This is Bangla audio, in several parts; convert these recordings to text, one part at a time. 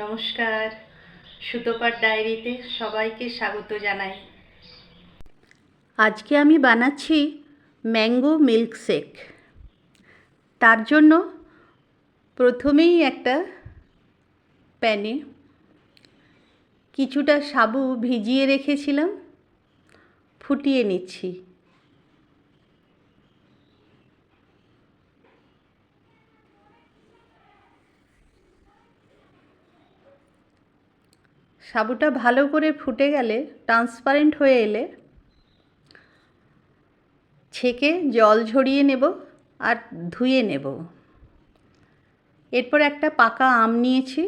নমস্কার। সুতোপার ডায়েরিতে সবাইকে স্বাগত জানাই। আজকে আমি বানাচ্ছি ম্যাঙ্গো মিল্কশেক। তার জন্য প্রথমেই একটা প্যানে কিছুটা সাবু ভিজিয়ে রেখেছিলাম, ফুটিয়ে নিচ্ছি। সাবুটা ভালো করে ফুটে গেলে ট্রান্সপারেন্ট হয়ে এলে ছেঁকে জল ঝরিয়ে নেব আর ধুয়ে নেব। এরপর একটা পাকা আম নিয়েছি।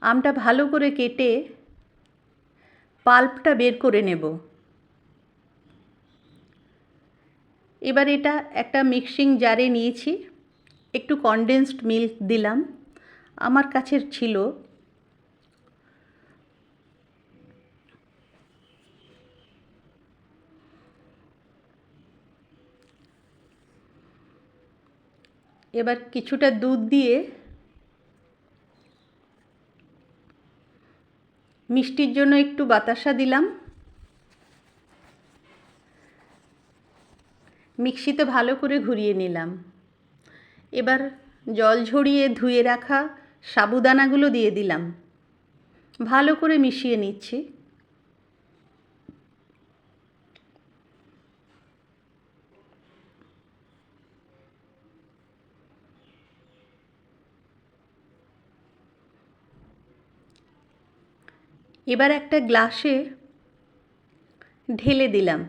আমটা ভালো করে কেটে পাল্পটা বের করে নেব। এবার এটা একটা মিক্সিং জারে নিয়েছি। একটু কনডেন্সড মিল্ক দিলাম। আমার কাছে ছিল এবার কিছুটা দুধ দিয়ে মিষ্টির জন্য একটু বাতাসা দিলাম। মিক্সিতে ভালো করে ঘুরিয়ে নিলাম। এবার জল ঝরিয়ে ধুয়ে রাখা সাবুদানাগুলো দিয়ে দিলাম। ভালো করে মিশিয়ে নিচ্ছি। এবার একটা গ্লাসে ঢেলে দিলাম।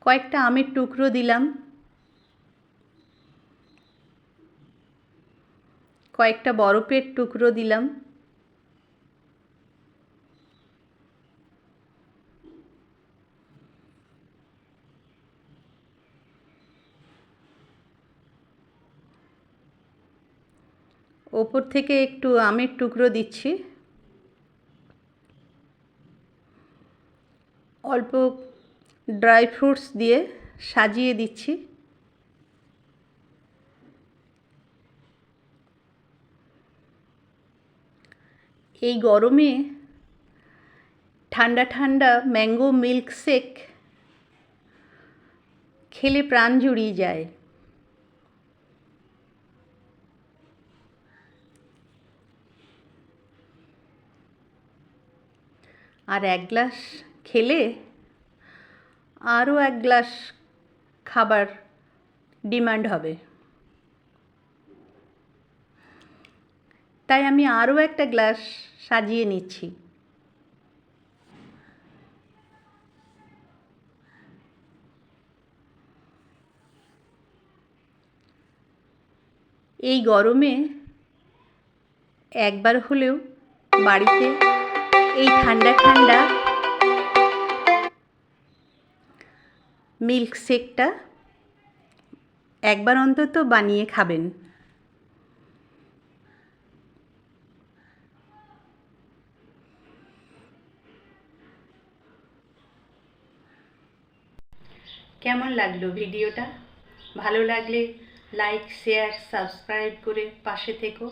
কয়েকটা আমের টুকরো দিলাম। কয়েকটা বরফের টুকরো দিলাম। ওপর থেকে একটু আমের টুকরো দিচ্ছি। অল্প ড্রাই ফ্রুটস দিয়ে সাজিয়ে দিচ্ছি। এই গরমে ঠান্ডা ঠান্ডা ম্যাঙ্গো মিল্ক শেক খেলে প্রাণ জুড়িয়ে যায়। আর এক গ্লাস খেলে আরও এক গ্লাস খাবার ডিমান্ড হবে। তাই আমি আরও একটা গ্লাস সাজিয়ে নিচ্ছি। এই গরমে একবার হলেও বাড়িতে এই ঠান্ডা ঠান্ডা মিল্ক শেকটা একবার অন্তত বানিয়ে খাবেন। কেমন লাগল ভিডিওটা? ভালো লাগলে লাইক, শেয়ার, সাবস্ক্রাইব করে পাশে থেকো।